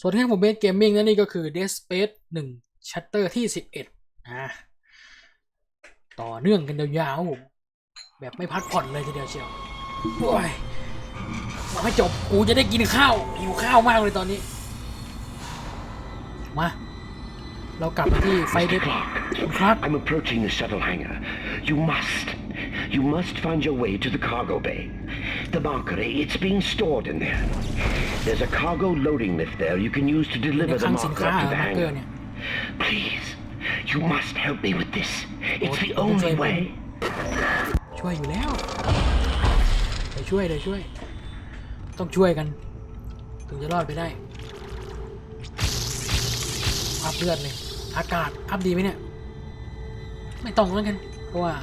ส่วัสดีครับผมเบสเกมมิ่งและนี่ก็คือ Dead Space 1 Chapter ที่ 11อะต่อเนื่องกันยาวๆแบบไม่พักผ่อนเลยทีเดียวเชียวโอ้ยมาให้จบกูจะได้กินข้าวหิวข้าวมากเลยตอนนี้ มา เรากลับมาที่ไฟเด Mr. ฟ Clark, ครับ I'm approaching the shuttle hangar. You must, you must find your way to the cargo bay. The Valkyrie, it's being stored in there. There's a cargo loading lift there you can use to ใน deliver คลั the งสิน marker ค้า up to เหรอ the มาร์เกอร์ hangar. เนี่ย Please, you must help me with this. It's the Oh, only okay. way. ช่วยอยู่แล้วเดี๋ยวช่วยเดี๋ยวช่วย ต้องช่วยกัน ถึงจะรอดไปได้ อัพเลือดเลย อากาศ อัพดีไหมเนี่ย ไม่ต้องแล้วกัน เพราะว่า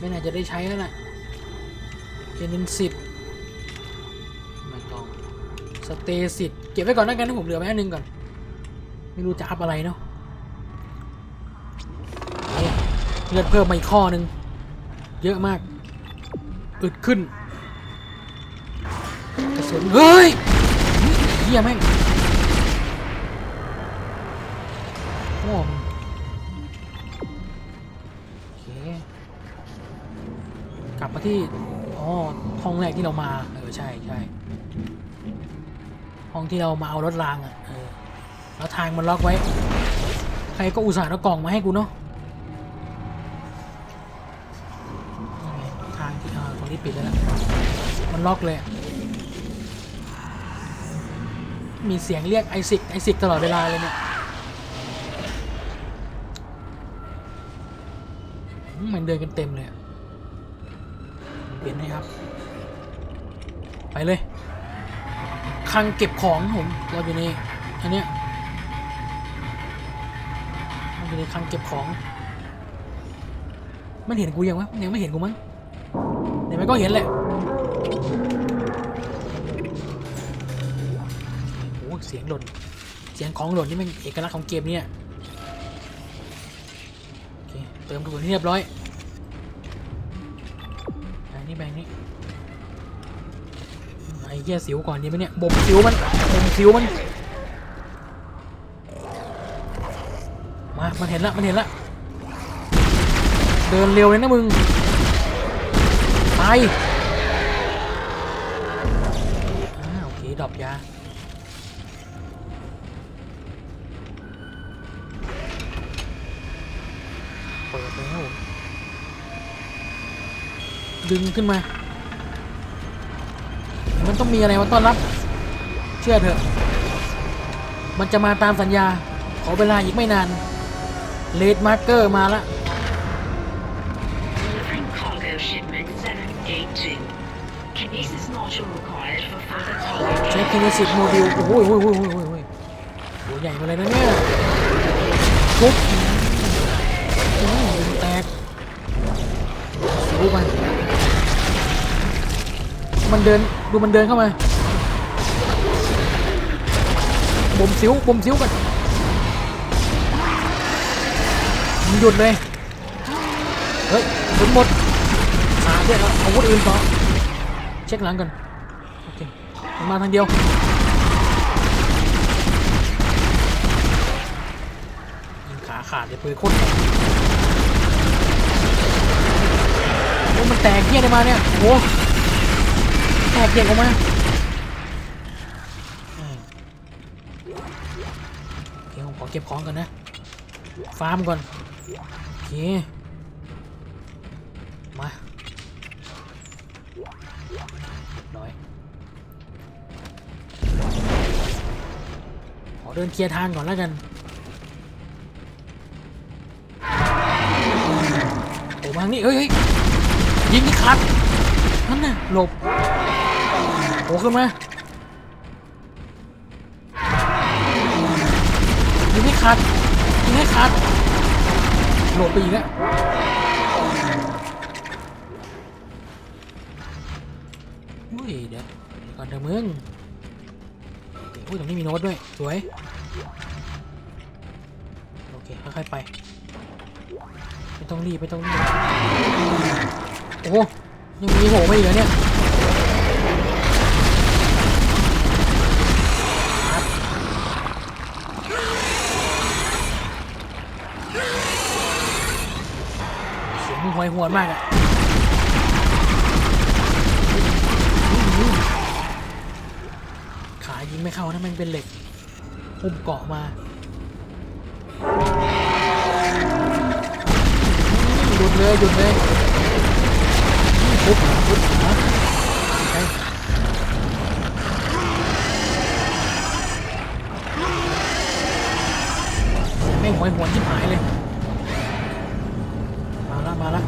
ไม่น่าจะได้ใช้แล้วแหละเจนินสิบไม่ต้องสเตสิบเก็บไว้ก่อนแล้วกันนะผมเหลือไว้อันนึงก่อน ไม่รู้จะอัพอะไรเนาะเอ๊ะเลือดเพิ่มมาอีกข้อหนึ่งเยอะมาก อึดขึ้น กระสุน เฮ้ยเฮียแม่งโอ้มึงโอ ที่อ๋อห้องแรกที่เรามาเออใช่ใช่ห้องที่เรามาเอารถรางอะเออแล้วทางมันล็อกไว้ ใครก็อุตส่าห์เอากล่องมาให้กูเนาะทางที่อ่าตรงนี้ปิดแล้วนะมันล็อกเลย มีเสียงเรียกไอซิกไอซิกตลอดเวลาเลยเนี่ยมมันเดินกันเต็มเลยอะ เปลี่ยนให้ครับ ไปเลยคลังเก็บของผมเราอยู่ในอันเนี้ยเราอยู่ในคลังเก็บของ มันเห็นกูยังวะมันยังไม่เห็นกูมั้งเดี๋ยวมันก็เห็นแหละโอ้โหเสียงหล่นเสียงของหล่นนี่มันเอกลักษณ์ของเกมเนี่ยโอเคเติมกระสุนให้เรียบร้อย นี่แบงนี้ไอ้เหี้ยสิวก่อนดีไหมเนี่ยบ่มสิวมันบ่มสิวมัน มา มันเห็นละมันเห็นละเดินเร็วเลยนะมึง ไปโอเคดรอปยา เปิดแล้ว ดึงขึ้นมา มันต้องมีอะไรมาต้อนรับ เชื่อเถอะ มันจะมาตามสัญญา ขอเวลาอีกไม่นาน เลดมาร์เกอร์มาละ Delivering cargo shipment 782. Kinesis module required for further cargo ใช้คินสิกโมดิลโอ้โหโอ้โหโอ้โหโอ้โหโอ้โหตัวใหญ่มาเลยนะเนี่ยทุบอืมมันแตกดูมัน มันเดินดูมันเดินเข้ามาบ่มสิวบ่มสิวกันมันหยุดเลย เฮ้ยหมดหมดหาเพื่อนเอาอาวุธอื่นต่อเช็คหลังก่อนโอเคมันมาทางเดียวยิงขาขาดเลยปืนโคตรโอ้มันแตกเหี้ยอะไรมาเนี่ยโอ้ แตกเด็กออกมาอืมโอเคผมขอเก็บของก่อนนะ ฟาร์มก่อนโอเคมาน้อยขอเดินเคลียร์ทางก่อนแล้วกันโอ้มางนี่เฮ้ยยิงที่คัดนั่นน่ะหลบ อ้ขึ้นมายิงให้คัดยิงให้คัดโหลบไปอีกแล้วอุ้ยเดี๋ยวก่อนเถอะมึงอุ้ยตรงนี้มีโน้ตด้วย สวย โอเค ค่อยๆไปไม่ต้องรีบไม่ต้องรีบโอ้ยังมีโหมาอีกเหรอเนี่ย วยหวนมากอะขายิงไม่เข้านะม่งเป็นเหล็กหุ้มเกาะมาหยุดเลยหยุดเลยปุ๊บปุ๊บนะใช่แม่หวยหวนชิบหายเลย มาละ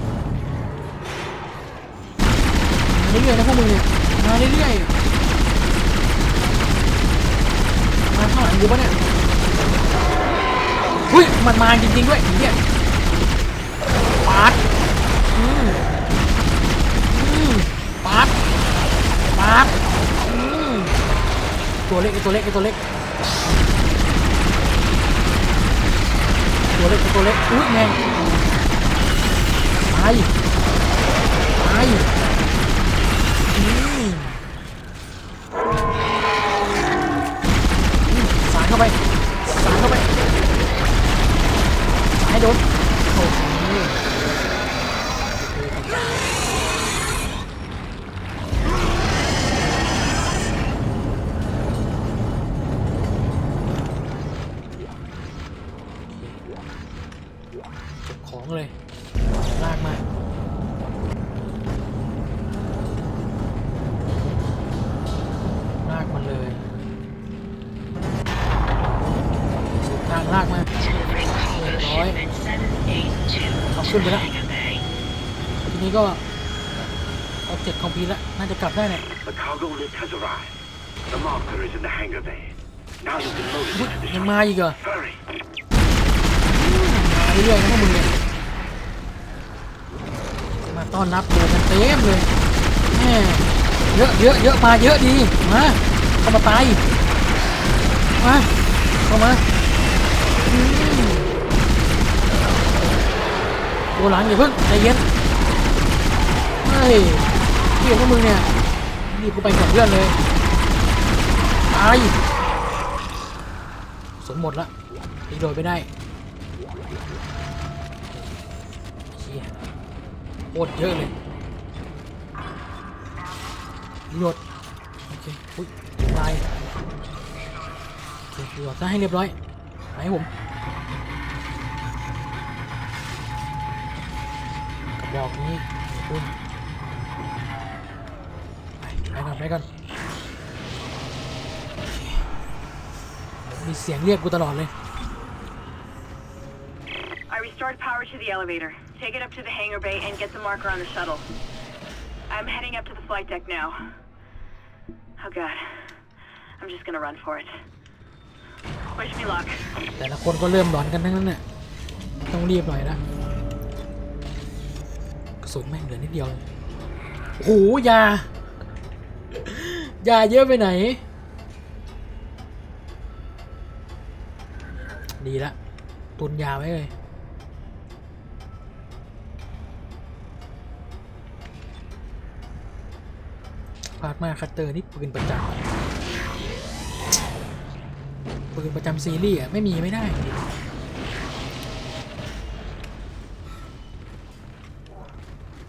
มาเรื่อยๆนะพวกมึงเนี่ยมาเรื่อยๆมาข้างหลังกูปะเนี่ยหุ้ยมันมาจริงๆด้วยเนี่ยปาดอืมอืมปาดปาดอืมตัวเล็กไอตัวเล็กไอตัวเล็กตัวเล็กตัวเล็กอุ้ยแม่งายตายสายเข้าไปสายเข้าไปสายโดนางลากมา Delivering cargo Right. shipment 782 Không to ขึ้นไป the ละ hangar bay. ทีนี้ก็เอาเจ็ดคอมพีแล้วน่าจะกลับได้เนี่ย The cargo lift has arrived. The marker is in the hangar bay. Now you can load it อุ๊ย into the ยัง shuttle. มาอีกเหรอ Hurry. มาเรื่อยๆนะพวกมึงเนี่ยมาต้อนรับตัวกันเต็มเลยแม่เยอะเยอะเยอะมาเยอะดี มา เข้ามาตายมา เข้ามา อืมตัวหลังอย่าเพิ่งใจเย็นเฮ้ยเกี่ยวกับมึงเนี่ยนี่กูไปกับเพื่อนเลยตายสมหมดละอีโดดไปได้เชี่ยโคตรเยอะเลยหยดโอเคอุ้ยตายโอเคหยดซะให้เรียบร้อย ให้ผมกระบอกนี้คุณไปไปก่อนไปก่อนโอเคมีเสียงเรียกกูตลอดเลย I restored power to the elevator. Take it up to the hangar bay and get the marker on the shuttle. I'm heading up to the flight deck now. Oh god. I'm just gonna run for it. แต่ละคนก็เริ่มหลอนกันทั้งนั้นน่ะต้องรีบหน่อยนะกระสุนแม่งเหลือนิดเดียวเลยโอ้โหยายาเยอะไปไหน ดีละตุนยาไว้เลยพลาดมาคัตเตอร์นี่ปืนประจำ ปืนประจำซีรีส์อะ ไม่มีไม่ได้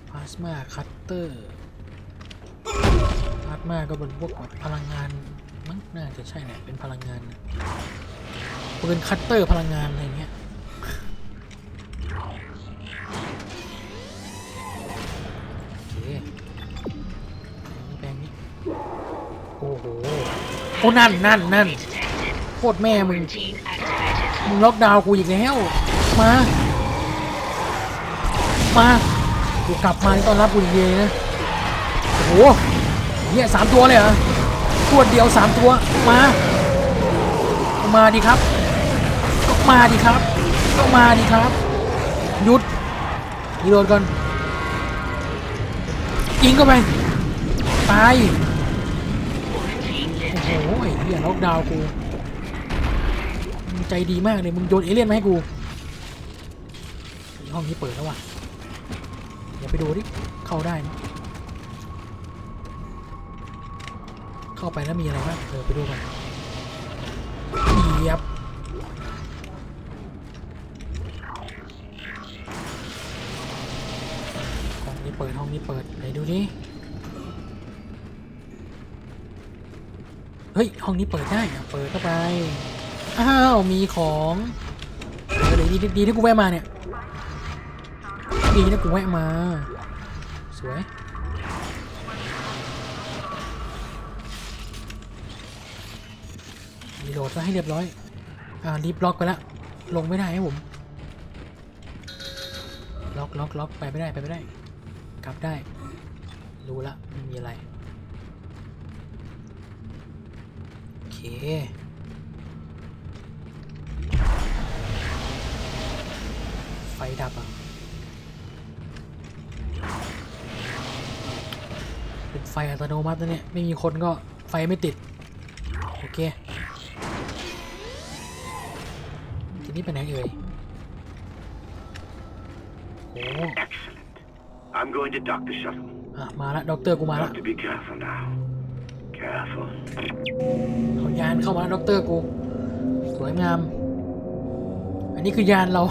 พลาสมาคัตเตอร์ พลาสมาก็เป็นพวกพลังงานมั้งน่าจะใช่แหละเป็นพลังงาน ปืนคัตเตอร์พลังงาน อะไรเงี้ยโอ้โห โอ้ นั่น นั่น นั่น คตรแม่มึง มึงล็อกดาวน์กูอีกแล้ว มา มากูกลับมาต้อนรับกูอีกทีนะ โอ้โหเฮียสามตัวเลยเหรอ ตัวเดียวสามตัว มา มาดิครับ ก็มาดิครับ ก็มาดิครับ หยุดรีโหลดก่อนยิงเข้าไปตายโอ้โหไอ้เหี้ยล็อกดาวกู มึงใจดีมากเลย มึงโยนเอเลี่ยนมาให้กู ห้องนี้เปิดแล้วว่ะ เดี๋ยวไปดูดิ เข้าได้ไหมเข้าไปแล้วมีอะไรบ้างเออไปดูกันเหยียบโนี้เปิดไหนดูดิเฮ้ย ห้องนี้เปิดได้เปิดเข้าไป อ้าว มีของเออดีดีดีที่กูแวะมาเนี่ย ดีนะกูแวะมา สวย รีโหลดซะให้เรียบร้อย อ่ารีบล็อกไปล้วลงไม่ได้ครับผม ล็อกล็อกล็อกไปไม่ได้ไปไม่ได้ กลับได้ รู้ละไม่มีอะไร โอเค ไฟดับอะเป็นไฟอัตโนมัตินะเนี่ย ไม่มีคนก็ไฟไม่ติด โอเค ทีนี้ไปไหนเอ่ย โอ้ Excellent. I'm going to dock the shuttle. อะมาละด็อกเตอร์กูมาละ Have to be careful now. Careful. เอายานเข้ามาด็อกเตอร์กู สวยงาม อันนี้คือยานเรา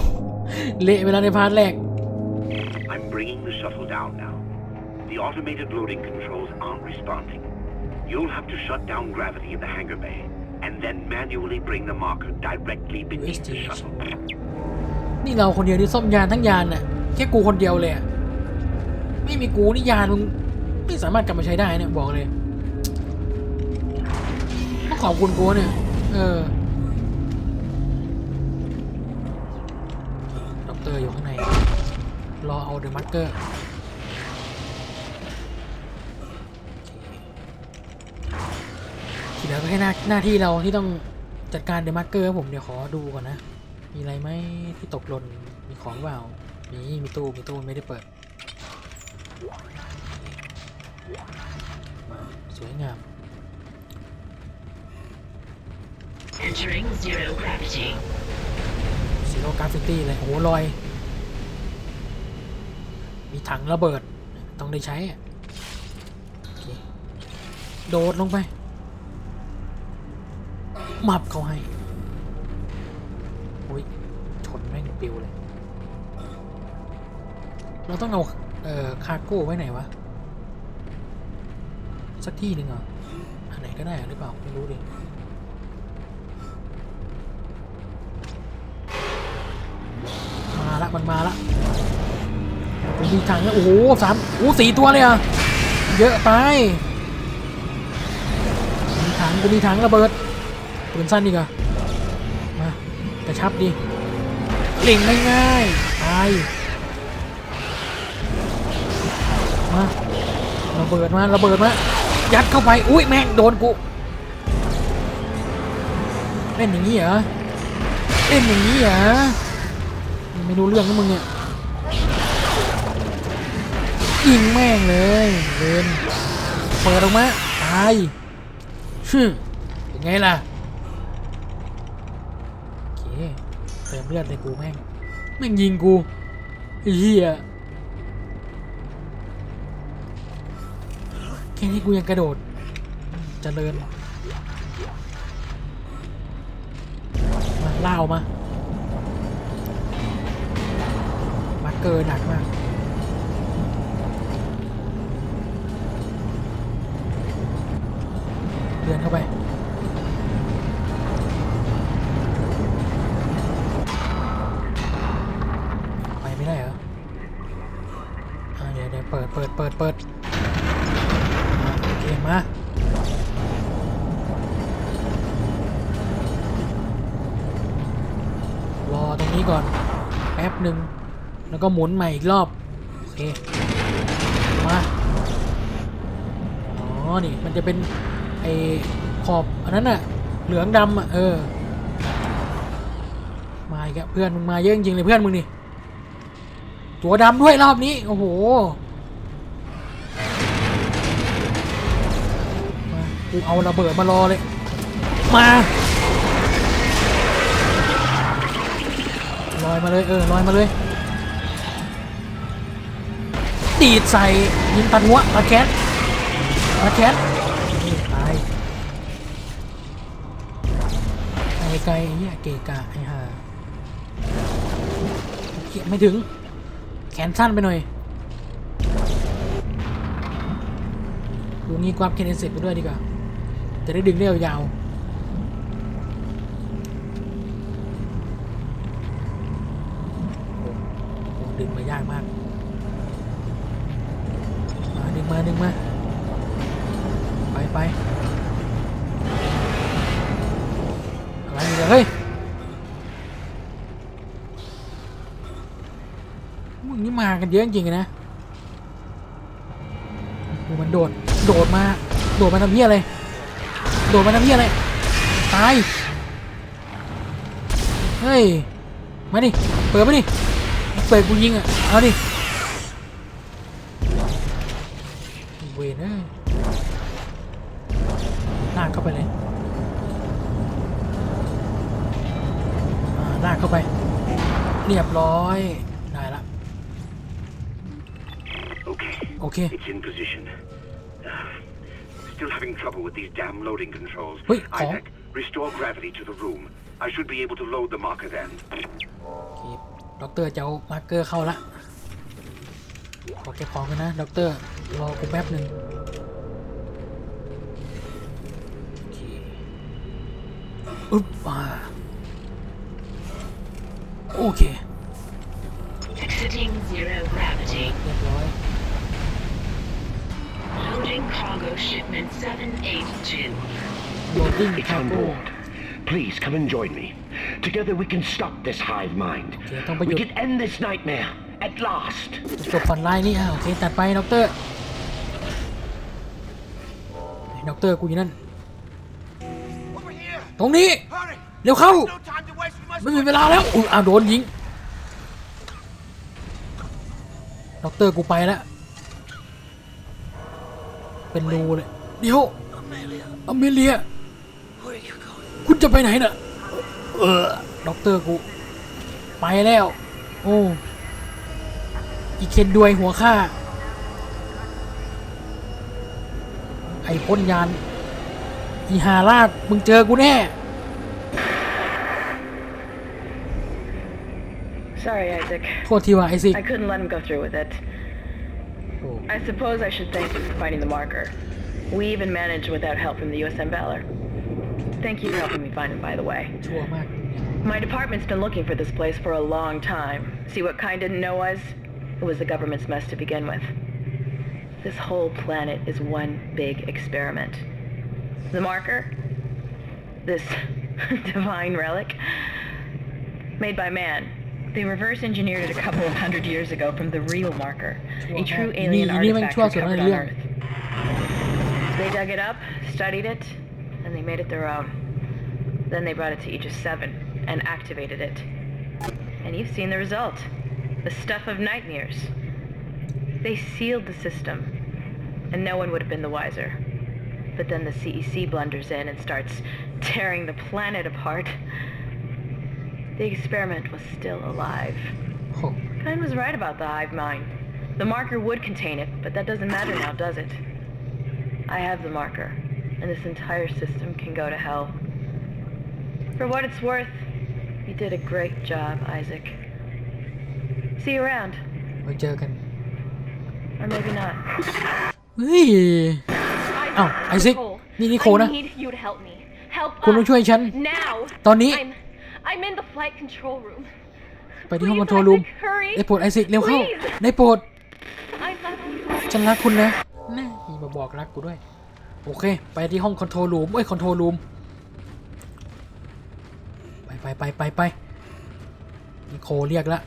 เละไปแล้วในพาร์ทแรก I'm bringing the shuttle down now. The automated loading controls aren't responding. You'll have to shut down gravity in the hangar bay, and then manually bring the marker directly beneath the USG. shuttle. นี่เราคนเดียวที่ซ่อมยานทั้งยานน่ะแค่กูคนเดียวเลยอะไม่มีกูนี่ยานมึงไม่สามารถกลับมาใช้ได้เนี่ยบอกเลยต้องขอบคุณกูเนี่ยเออ อร์อยู่ข้างใน รอเอาเดอะมาร์เกอร์ทีเหลือก็แค่หน้าหน้าที่เราที่ต้องจัดการเดอะมาร์เกอร์ผมเดี๋ยวขอดูก่อนนะ มีอะไรไหมที่ตกหล่นมีของเปล่ามีมีตู้มีตู้ไม่ได้เปิดสวยงาม Entering zero gravity. ซีโร่กราฟิตี้เลยโอ้โหลอย มีถังระเบิด ต้องได้ใช้โโดดลงไป มับเขาให้โอ้ยชนแม่งปิวเลย เราต้องเอาเอ่อคาร์โก้ไว้ไหนวะ สักที่หนึ่งเหรออันไหนก็ได้หรือเปล่า ไม่รู้ดิ มันมาละผมมีถังแล้วโอ้โหสามโอ้สี่ตัวเลยอะเยอะไปมีถังกูมีถังระเบิดปืนสั้นดีกว่ามา กระชับดีเล่งง่ายๆตายมาระเบิดมาระเบิดมายัดเข้าไป อุ้ยแม่งโดนกูเล่นอย่างนี้เหรอเล่นอย่างนี้เหรอ ไม่รู้เรื่องนะมึงเนี่ยยิงแม่งเลยเดินเปิดออกมาตายชื่อเป็นไงล่ะโอเคเติมเลือดในกูแม่งแม่งยิงกูเหี้ยแค่นี้กูยังกระโดดเจริญมาล่ามา เกอร์หนักมาก เดินเข้าไป ไปไม่ได้เหรออ่าเดี๋ยวเดี๋ยวเปิดเปิดเปิดเปิดอ่าโอเคมารอตรงนี้ก่อนแป๊บหนึ่ง แล้วก็หมุนใหม่อีกรอบโอเคมาอ๋อนี่มันจะเป็นไอขอบอันนั้นอะเหลืองดำอะเออมาอีกเพื่อนมึงมาเยอะจริงๆเลยเพื่อนมึงนี่ตัวดำด้วยรอบนี้โอ้โหมากูเอาระเบิดมารอเลย มาลอยมาเลยเออลอยมาเลย ดีดใส่ยิงตัดหัวตาแคทตาแคทนี่ตายไกลไกลๆเนี่ยเกกะไอ้ห่าเกียไม่ถึง แขนสั้นไปหน่อยดูงี้กวาบเคนเนเสร็จไปด้วยดีกว่าจะได้ดึงได้ยาวๆดึงมายากมาก งมาดึงมา ไปไปอะไรเนี่ยเฮ้ยมึงนี่มากันเยอะจริงๆนะดูมันโดด โดดมา โดดมาทำเพี้ยอะไร โดดมาทำเพี้ยอะไร ตาย เฮ้ย มาดิ เปิดมาดิ เปิดกูยิงอะ เอาดิ นเอ้ยลากเข้าไปเลยอ่าลากเข้าไป เรียบร้อย ได้ละ Okay, โอเค it's in position. Uh, still having trouble with these damn loading controls. Wait, Kong? Isaac, restore gravity to the room. I should be able to load the marker then. โอเคด็อกเตอร์จะเอามาร์เกอร์เข้าละ ขอเก็บของกันนะ ด็อกเตอร์ รอกูแป๊บหนึ่งโอเคอึ๊บอ่าโอเค Exiting zero gravity. เรียบร้อย Loading cargo shipment 782. loading It's on cargo board. Please come and join me. Together we can stop this hive mind. Okay, don't put We your- can end this nightmare At last. จะจบฝันร้ายนี่อะโอเคตัดไปด็อกเตอร์ด็อกเตอร์กูอยู่นั่น ตรงนี้ เร็วเข้า ไม่มีเวลาแล้วอุ้ยอ้าวโดนยิงด็อกเตอร์กูไปแล้ว เป็นรูเลย เดี๋ยวอเมเลีย คุณจะไปไหนน่ะ เออด็อกเตอร์กู ไปแล้ว โอ้ อีเคนดวยหัวข้า ไอ้พ่นยาน อีหาลากมึงเจอกูแน่ Sorry, Isaac. โทษทีว่าไอซิก I couldn't let him go through with it. โอ้ I suppose I should thank you for finding the marker. We even managed without help from the USM Valor. Thank you for helping me find him, by the way. ชั่วมาก My department's been looking for this place for a long time. See what Kind didn't know was? It was the government's mess to begin with. This whole planet is one big experiment. The marker? This divine relic? Made by man. They reverse engineered it a couple of hundred years ago from the real marker, a true alien Ini- ini memang artifact cuaca, recovered on. Earth. They dug it up, studied it, and they made it their own. Then they brought it to Aegis 7 and activated it. And you've seen the result. The stuff of nightmares. They sealed the system, and no one would have been the wiser. But then the CEC blunders in and starts tearing the planet apart. The experiment was still alive. โอ้ Kine was right about the hive mind. The marker would contain it, but that doesn't matter now, does it? I have the marker, and this entire system can go to hell. For what it's worth, you did a great job, Isaac. See you around, ไว้เจอกัน or maybe not. เฮ้ย อ้าวไอซิกนี่นิโคนะ I need you to help me. Help คุณต้อง us. ช่วยฉัน Now. ตอนนี้ I'm, I'm in the flight control room. ไปที่ห้องคอน Please, โทรลรูม Isaac, hurry. ได้โปรดไอซิกเร็วเข้า Please. ได้โปรด I'm not. ฉันรักคุณนะแน่มาบอกรักกูด้วย โอเค ไปที่ห้องคอนโทรลรูมเอ้ยคอนโทรลรูม ไปไปไปไปไปนิโคเรียกละ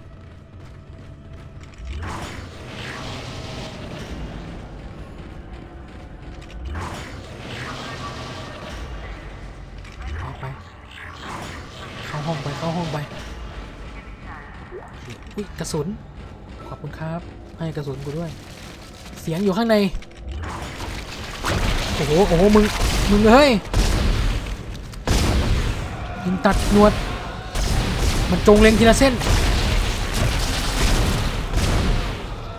ห้องไปเข้าห้องไปอุ้ยกระสุน ขอบคุณครับ ให้กระสุนกูด้วย เสียงอยู่ข้างใน โอ้โห โอ้โห มึง มึงเฮ้ยยิงตัดหนวด มันจงเล็งทีละเส้น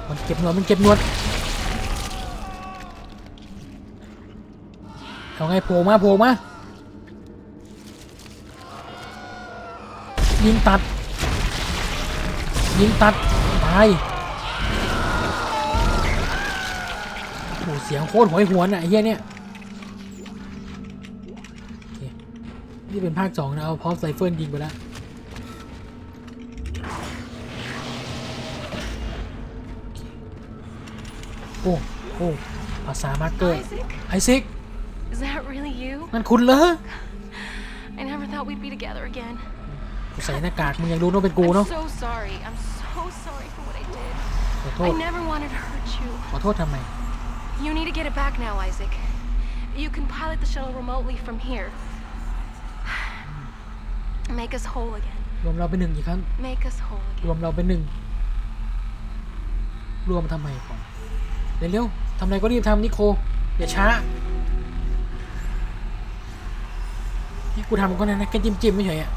มันเก็บหนวด มันเก็บหนวด เอาไงโผล่มาโผล่มา ยิงตัด ยิงตัด ตายโอ้โหเสียงโคตรโหวยหวนอะไอ้เฮียเนี่ยโอเคนี่เป็นภาคสองนะ เอาพอสไซเฟิลยิงไปแล้วโอ้โอ้ภาษามาร์เกอร์ Isaac? ไอซิก Is that really you? นั่นคุณเหรอ I never thought we'd be together again. กูใส่หน้ากากมึงยังรู้ว่าเป็นกู I'm เนาะ so sorry. I'm so sorry for what I did. ขอโท I ษ never wanted to hurt you. ขอโทษทำไม You need to get it back now, Isaac. You can pilot the shuttle remotely from here. Make us whole again. รวมเราเป็นหนึ่งอีกครั้ง Make us whole ร again. วมเราเป็นหนึ่ง รวมทำไมก่อนเร็วๆทำอะไรก็รีบทำนิโค อย่าช้านี่กูทำก็นะนะแค่จิ้มจิ้มๆไม่เฉยอะ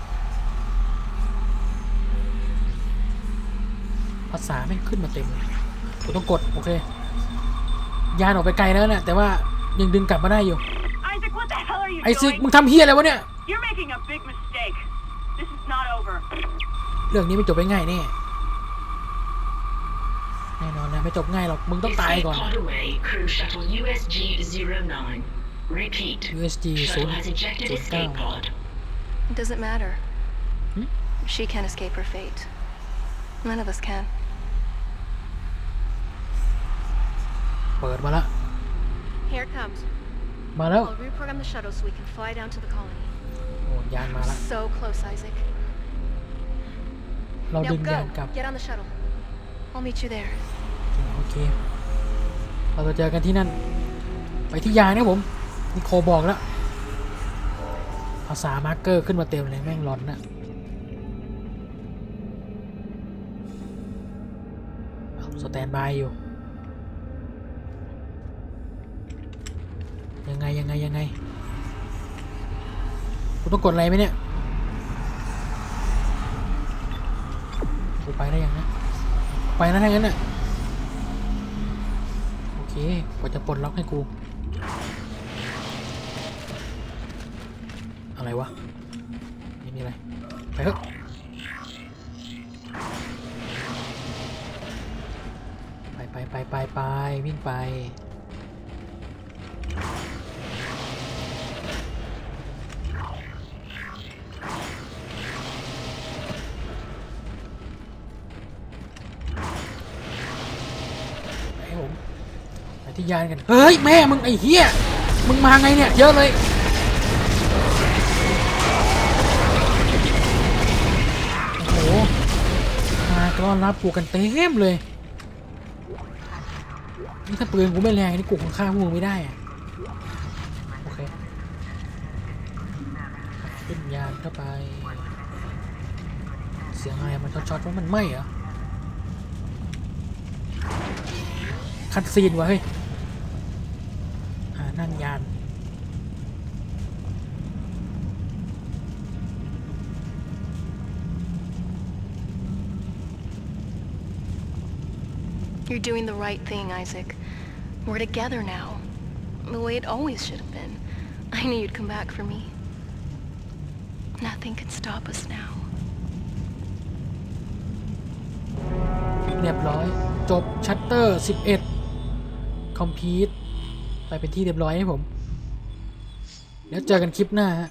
ภาษาไม่งขึ้นมาเต็มเลยกูต้องกด โอเค ยานออกไปไกลแล้วนะแต่ว่ายังดึงกลับมาได้อยู่ Isaac, what the hell are you ไอ้ซิก doing? มึงทำเฮียอะไรวะเนี่ย You're making a big mistake. This is not over. เรื่องนี้ไม่จบง่ายๆแน่แน่นอนนะไม่จบง่ายหรอก มึงต้องตาย Escape ก่อน pod away, crew shuttle USG 09. Repeat. USG Shuttle has ejected 09 escape pod. It doesn't matter. Hmm? She can't escape her fate. None of us can. เปิดมาแล้ว Here it comes. มาแล้ว I'll reprogram the shuttle so we can fly down to the colony. โอ้ยานมาแล้ว So close, Isaac. เรา Now ดึงยาน go. กลับ Get on the shuttle. I'll meet you there. โอเค เราจะเจอกันที่นั่น ไปที่ยานนะผม นิโคบอกแล้ว ภาษามาร์กเกอร์ขึ้นมาเต็มเลยแม่งร้อนน่ะสแตนบายอยู่ ยังไงยังไงยังไงกูต้องกดอะไรไหมเนี่ยกูไปได้ยังนะไปนะถ้างั้นน่ะโอเคกว่าจะปลดล็อกให้กู อะไรวะไม่มีอะไรไปเถอะไปไปไปไปไปวิ่งไป ไปที่ยานกัน เฮ้ย แม่มึงไอ้เหี้ย มึงมาไงเนี่ย เยอะเลย โอ้โห มาต้อนรับกูกันเต็มเลย นี่ถ้าปืนกูไม่แรงนี่กูคงฆ่าพวกมึงไม่ได้อะโอเคขึ้นยานเข้าไป เสียงอะไรมันช็อตๆว่ามันไหมเหรอคัดซีนวะเฮ้ย อ่า นั่นยาน You're doing the right thing, Isaac. We're together now. The way it always should have been. I knew you'd come back for me. Nothing can stop us now. เรียบร้อย จบชัตเตอร์ 11 คอมพีท ไปเป็นที่เรียบร้อยให้ผม แล้วเจอกันคลิปหน้าฮะ